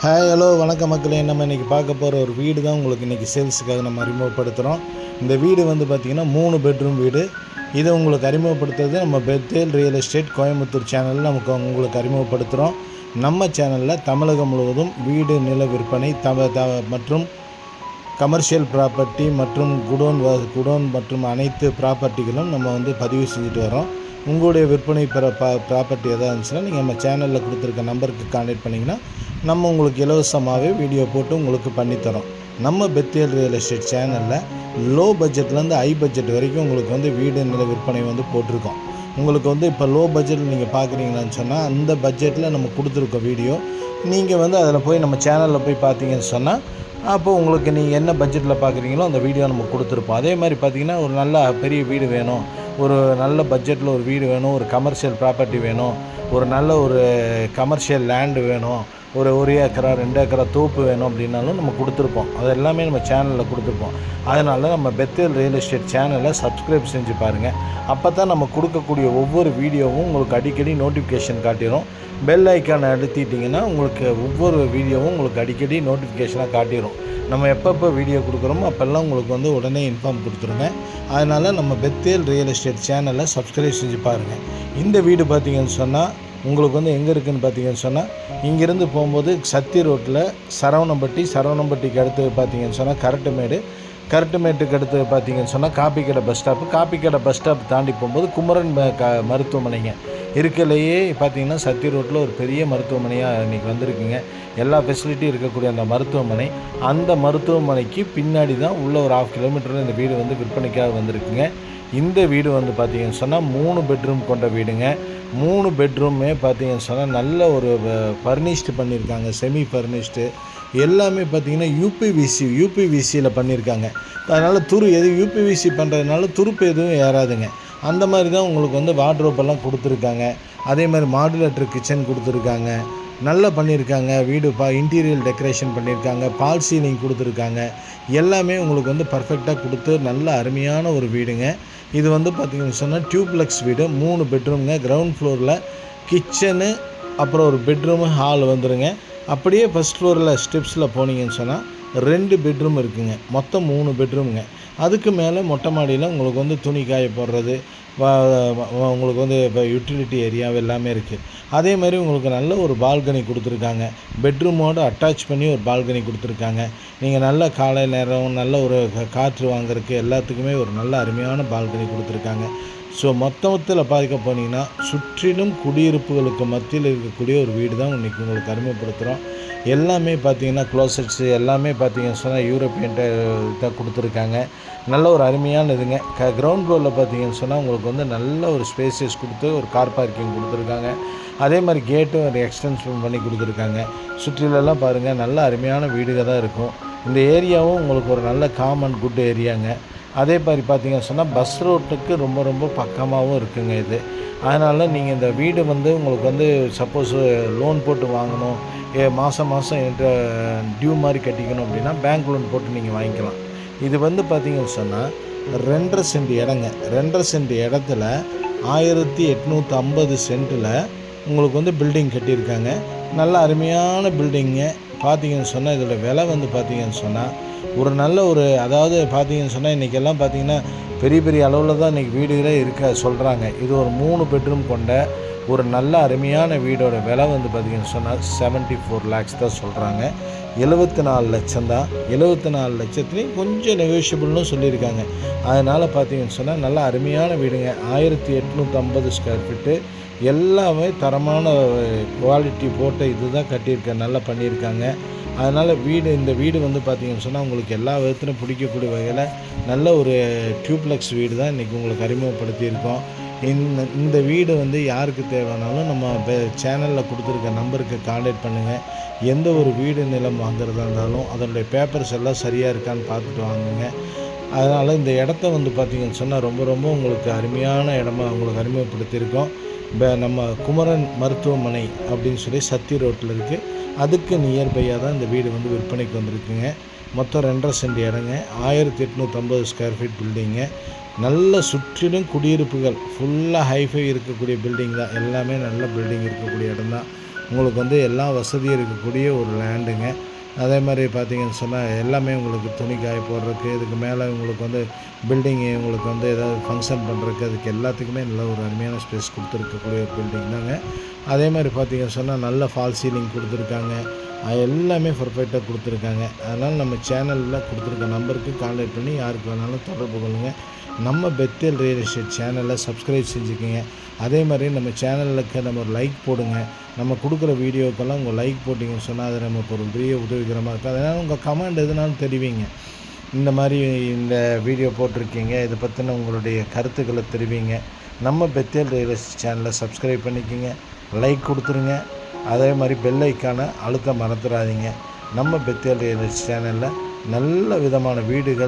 Hi hello வணக்கம் மக்களே. நம்ம இன்றைக்கி பார்க்க போகிற ஒரு வீடு தான் உங்களுக்கு இன்றைக்கி சேல்ஸுக்காக நம்ம அறிமுகப்படுத்துகிறோம் இந்த வீடு வந்து பார்த்திங்கன்னா மூணு பெட்ரூம் வீடு. இதை உங்களுக்கு அறிமுகப்படுத்துறது நம்ம பெத்தேல் ரியல் எஸ்டேட் கோயம்புத்தூர் சேனலில் நமக்கு உங்களுக்கு அறிமுகப்படுத்துகிறோம் நம்ம சேனலில் தமிழகம் முழுவதும் வீடு நில விற்பனை தம த மற்றும் கமர்ஷியல் ப்ராப்பர்ட்டி மற்றும் குடோன் வ குடோன் மற்றும் அனைத்து ப்ராப்பர்ட்டிகளும் நம்ம வந்து பதிவு செஞ்சுட்டு வரோம். உங்களுடைய விற்பனை பெற பா ப்ராப்பர்ட்டி எதாவது இருந்துச்சுன்னா நீங்கள் நம்ம சேனலில் கொடுத்துருக்க நம்பருக்கு காண்டக்ட் பண்ணிங்கன்னா நம்ம உங்களுக்கு இலவசமாகவே வீடியோ போட்டு உங்களுக்கு பண்ணித்தரோம் நம்ம பெத்தியல் ரியல் எஸ்டேட் சேனலில் லோ பட்ஜெட்லேருந்து ஹை பட்ஜெட் வரைக்கும் உங்களுக்கு வந்து வீடு நில விற்பனை வந்து போட்டிருக்கோம். உங்களுக்கு வந்து இப்போ லோ பட்ஜெட்டில் நீங்கள் பார்க்குறீங்களான்னு சொன்னால் அந்த பட்ஜெட்டில் நம்ம கொடுத்துருக்கோம் வீடியோ நீங்கள் வந்து அதில் போய் நம்ம சேனலில் போய் பார்த்தீங்கன்னு சொன்னால் அப்போ உங்களுக்கு நீங்கள் என்ன பட்ஜெட்டில் பார்க்குறீங்களோ அந்த வீடியோ நம்ம கொடுத்துருப்போம். அதே மாதிரி பார்த்தீங்கன்னா ஒரு நல்ல பெரிய வீடு வேணும். ஒரு நல்ல பட்ஜெட்டில் ஒரு வீடு வேணும். ஒரு கமர்ஷியல் ப்ராப்பர்ட்டி வேணும். ஒரு நல்ல ஒரு கமர்ஷியல் லேண்டு வேணும். ஒரு ஒரு ஏக்கரா ரெண்டு ஏக்கரா தோப்பு வேணும் அப்படின்னாலும் நம்ம கொடுத்துருப்போம். அது எல்லாமே நம்ம சேனலில் கொடுத்துருப்போம். அதனால் நம்ம பெத்தேல் ரியல் எஸ்டேட் சேனலை சப்ஸ்கிரைப் செஞ்சு பாருங்கள் அப்போ தான் நம்ம கொடுக்கக்கூடிய ஒவ்வொரு வீடியோவும் உங்களுக்கு அடிக்கடி நோட்டிஃபிகேஷன் காட்டிடும் பெல் ஐக்கானை அழுத்திட்டிங்கன்னா உங்களுக்கு ஒவ்வொரு வீடியோவும் உங்களுக்கு அடிக்கடி நோட்டிஃபிகேஷனாக காட்டிடும் நம்ம எப்பப்போ வீடியோ கொடுக்குறோமோ அப்போல்லாம் உங்களுக்கு வந்து உடனே இன்ஃபார்ம் கொடுத்துருங்க. அதனால் நம்ம பெத்தேல் ரியல் எஸ்டேட் சேனலை சப்ஸ்கிரைப் செஞ்சு பாருங்கள் இந்த வீடு பார்த்தீங்கன்னு சொன்னால் உங்களுக்கு வந்து எங்கே இருக்குதுன்னு பார்த்தீங்கன்னு சொன்னால் இங்கேருந்து போகும்போது சத்தி ரோட்டில் சரவணம்பட்டி சரவணம்பட்டிக்கு அடுத்து பார்த்தீங்கன்னு சொன்னால் கரட்டுமேடு கரட்டுமேட்டுக்கு அடுத்து பார்த்தீங்கன்னு சொன்னால் Kappikadai bus stop Kappikadai bus stop தாண்டி போகும்போது குமரன் க மருத்துவமனைங்க. இருக்கலையே. பார்த்தீங்கன்னா சத்தி ரோட்டில் ஒரு பெரிய மருத்துவமனையாக இன்றைக்கி வந்திருக்குங்க. எல்லா ஃபெசிலிட்டியும் இருக்கக்கூடிய அந்த மருத்துவமனை அந்த மருத்துவமனைக்கு பின்னாடி தான் உள்ள ஒரு ஆஃப் கிலோமீட்டரில் இந்த வீடு வந்து விற்பனைக்காக வந்திருக்குங்க. இந்த வீடு வந்து பார்த்திங்கன்னு சொன்னால் மூணு பெட்ரூம் கொண்ட வீடுங்க. மூணு பெட்ரூமே பார்த்தீங்கன்னு சொன்னால் நல்ல ஒரு ஃபர்னிஷ்டு பண்ணியிருக்காங்க. செமி ஃபர்னிஷ்டு எல்லாமே பார்த்தீங்கன்னா யூபிவிசி யூபிவிசியில் பண்ணியிருக்காங்க. அதனால் துரு எது யூபிவிசி பண்ணுறதுனால துருப்பு எதுவும் ஏறாதுங்க. அந்த மாதிரி தான் உங்களுக்கு வந்து வார்ட்ரோப் எல்லாம் கொடுத்துருக்காங்க. அதே மாதிரி மாடுலேட்டர் கிச்சன் கொடுத்துருக்காங்க. நல்லா பண்ணியிருக்காங்க. வீடு பா இன்டீரியர் டெக்கரேஷன் பண்ணியிருக்காங்க. பால் சீலிங் கொடுத்துருக்காங்க. எல்லாமே உங்களுக்கு வந்து பர்ஃபெக்டாக கொடுத்து நல்ல அருமையான ஒரு வீடுங்க. இது வந்து பார்த்திங்கன்னு சொன்னால் டியூப்ளெக்ஸ் வீடு. மூணு பெட்ரூம்ங்க கிரவுண்ட் ஃப்ளோரில் கிச்சனு அப்புறம் ஒரு பெட்ரூமு ஹால் வந்துருங்க. அப்படியே ஃபஸ்ட் ஃப்ளோரில் ஸ்டெப்ஸில் போனீங்கன்னு சொன்னால் ரெண்டு பெட்ரூம் இருக்குங்க. மொத்தம் மூணு பெட்ரூமுங்க அதுக்கு மேலே மொட்டை மாடியில் உங்களுக்கு வந்து துணி காய போடுறது உங்களுக்கு வந்து இப்போ யூட்டிலிட்டி ஏரியா எல்லாமே இருக்குது அதே மாதிரி உங்களுக்கு நல்ல ஒரு பால்கனி கொடுத்துருக்காங்க. பெட்ரூமோடு அட்டாச் பண்ணி ஒரு பால்கனி கொடுத்துருக்காங்க. நீங்கள் நல்ல காலை நேரம் நல்ல ஒரு காற்று வாங்குறதுக்கு எல்லாத்துக்குமே ஒரு நல்ல அருமையான பால்கனி கொடுத்துருக்காங்க. ஸோ மொத்தத்தில் பார்க்க போனீங்கன்னா சுற்றிலும் குடியிருப்புகளுக்கு மத்தியில் இருக்கக்கூடிய ஒரு வீடு தான் இன்றைக்கி உங்களுக்கு அருமைப்படுத்துகிறோம் எல்லாமே பார்த்தீங்கன்னா க்ளோசட்ஸு எல்லாமே பார்த்தீங்கன்னு சொன்னால் யூரோப்பியன்ட்ட இதாக கொடுத்துருக்காங்க. நல்ல ஒரு அருமையான இதுங்க க கிரவுண்ட் ஃப்ளோரில் பார்த்தீங்கன்னு சொன்னால் உங்களுக்கு வந்து நல்ல ஒரு ஸ்பேசஸ் கொடுத்து ஒரு கார் பார்க்கிங் கொடுத்துருக்காங்க. அதே மாதிரி கேட்டும் ஒரு எக்ஸ்டென்ஷன் பண்ணி கொடுத்துருக்காங்க. சுற்றிலெல்லாம் பாருங்கள் நல்ல அருமையான வீடுகள் தான் இருக்கும். இந்த ஏரியாவும் உங்களுக்கு ஒரு நல்ல காமன் குட் ஏரியாங்க அதே மாதிரி பார்த்திங்கன்னு சொன்னால் பஸ் ரோட்டுக்கு ரொம்ப ரொம்ப பக்கமாகவும் இருக்குங்க இது. அதனால் நீங்கள் இந்த வீடு வந்து உங்களுக்கு வந்து சப்போஸ் லோன் போட்டு வாங்கணும். ஏ மாதம் மாதம் என்கிட்ட டியூ மாதிரி கட்டிக்கணும் அப்படின்னா பேங்க் லோன் போட்டு நீங்கள் வாங்கிக்கலாம். இது வந்து பார்த்தீங்கன்னு சொன்னால் ரெண்டரை சென்ட் இடங்க. ரெண்டரை சென்ட் இடத்துல ஆயிரத்தி எட்நூற்றி ஐம்பது சென்ட்டில் உங்களுக்கு வந்து பில்டிங் கட்டியிருக்காங்க. நல்ல அருமையான பில்டிங்கு பார்த்தீங்கன்னு சொன்னால் இதோட விலை வந்து பார்த்தீங்கன்னு சொன்னால் ஒரு நல்ல ஒரு அதாவது பார்த்தீங்கன்னு சொன்னால் இன்றைக்கெல்லாம் பார்த்தீங்கன்னா பெரிய பெரிய அளவில் தான் இன்றைக்கி வீடுகளே இருக்க சொல்கிறாங்க இது ஒரு மூணு பெட்ரூம் கொண்ட ஒரு நல்ல அருமையான வீடோட விலை வந்து பார்த்தீங்கன்னு சொன்னால் செவன்ட்டி ஃபோர் லேக்ஸ் தான் சொல்கிறாங்க எழுபத்தி நாலு லட்சம் தான். எழுபத்தி நாலு லட்சத்துலேயும் கொஞ்சம் நெகோஷியபிள்னு சொல்லியிருக்காங்க. அதனால் பார்த்தீங்கன்னு சொன்னால் நல்ல அருமையான வீடுங்க. ஆயிரத்தி எட்நூற்றம்பது ஸ்கொயர் ஃபீட்டு எல்லாமே தரமான குவாலிட்டி போட்ட இது தான் கட்டியிருக்க நல்லா பண்ணியிருக்காங்க. அதனால் வீடு இந்த வீடு வந்து பார்த்தீங்கன்னு சொன்னால் உங்களுக்கு எல்லா விதத்திலும் பிடிக்கக்கூடிய வகையில் நல்ல ஒரு டியூப்ளெக்ஸ் வீடு தான் இன்றைக்கி உங்களுக்கு அறிமுகப்படுத்தியிருக்கோம். இந்த இந்த வீடு வந்து யாருக்கு தேவைனாலும் நம்ம சேனலில் கொடுத்துருக்க நம்பருக்கு கான்டாக்ட் பண்ணுங்கள் எந்த ஒரு வீடு நிலம் வாங்குறதா இருந்தாலும் அதனுடைய பேப்பர்ஸ் எல்லாம் சரியாக இருக்கான்னு பார்த்துட்டு வாங்குங்க. அதனால் இந்த இடத்த வந்து பார்த்திங்கன்னு சொன்னால் ரொம்ப ரொம்ப உங்களுக்கு அருமையான இடமா உங்களுக்கு அறிமுகப்படுத்தியிருக்கோம். நம்ம குமரன் மருத்துவமனை அப்படின்னு சொல்லி சத்தி ரோட்டில் இருக்குது அதுக்கு நியர்பையாக தான் இந்த வீடு வந்து விற்பனைக்கு வந்திருக்குங்க. மொத்தம் ரெண்டரை சென்ட் இடங்க. ஆயிரத்தி எட்நூற்றம்பது ஸ்கொயர் ஃபீட் பில்டிங்கு. நல்ல சுற்றிலும் குடியிருப்புகள். ஃபுல்லாக ஹைஃபை இருக்கக்கூடிய பில்டிங் தான். எல்லாமே நல்ல பில்டிங் இருக்கக்கூடிய இடம் தான் உங்களுக்கு வந்து எல்லா வசதியும் இருக்கக்கூடிய ஒரு லேண்டுங்க. அதே மாதிரி பார்த்தீங்கன்னு சொன்னால் எல்லாமே உங்களுக்கு துணி காய போடுறதுக்கு இதுக்கு மேலே உங்களுக்கு வந்து பில்டிங்கு உங்களுக்கு வந்து ஏதாவது ஃபங்க்ஷன் பண்ணுறதுக்கு அதுக்கு எல்லாத்துக்குமே நல்ல ஒரு அருமையான ஸ்பேஸ் கொடுத்துருக்கக்கூடிய ஒரு பில்டிங் தாங்க. அதே மாதிரி பார்த்தீங்கன்னு சொன்னால் நல்ல ஃபால் சீலிங் கொடுத்துருக்காங்க. எல்லாமே பர்ஃபெக்டாக கொடுத்துருக்காங்க. அதனால் நம்ம சேனலில் கொடுத்துருக்க நம்பருக்கு கான்டாக்ட் பண்ணி யாருக்கு வேணாலும் தொடர்பு கொள்ளுங்கள் நம்ம பெத்தேல் ரியல் எஸ்டேட் சேனலை சப்ஸ்கிரைப் செஞ்சுக்கோங்க. அதே மாதிரி நம்ம சேனலுக்கு நம்ம ஒரு லைக் போடுங்க. நம்ம கொடுக்குற வீடியோக்கெல்லாம் உங்கள் லைக் போட்டிங்கன்னு சொன்னால் அது நமக்கு ஒரு பெரிய உதவிகரமாக இருக்கும். அதனால் உங்கள் கமெண்ட் எதுனாலும் தெரிவிங்க. இந்த மாதிரி இந்த வீடியோ போட்டிருக்கீங்க. இதை பற்றின உங்களுடைய கருத்துக்களை தெரிவிங்க. நம்ம பெத்தேல் ரியல் எஸ்டேட் சேனலை சப்ஸ்கிரைப் பண்ணிக்கோங்க. லைக் கொடுத்துருங்க. அதே மாதிரி பெல் ஐக்கானை அழுத்த மறந்துடாதீங்க. நம்ம பெத்தேல் ரியல் எஸ்டேட் சேனலில் நல்ல விதமான வீடுகள்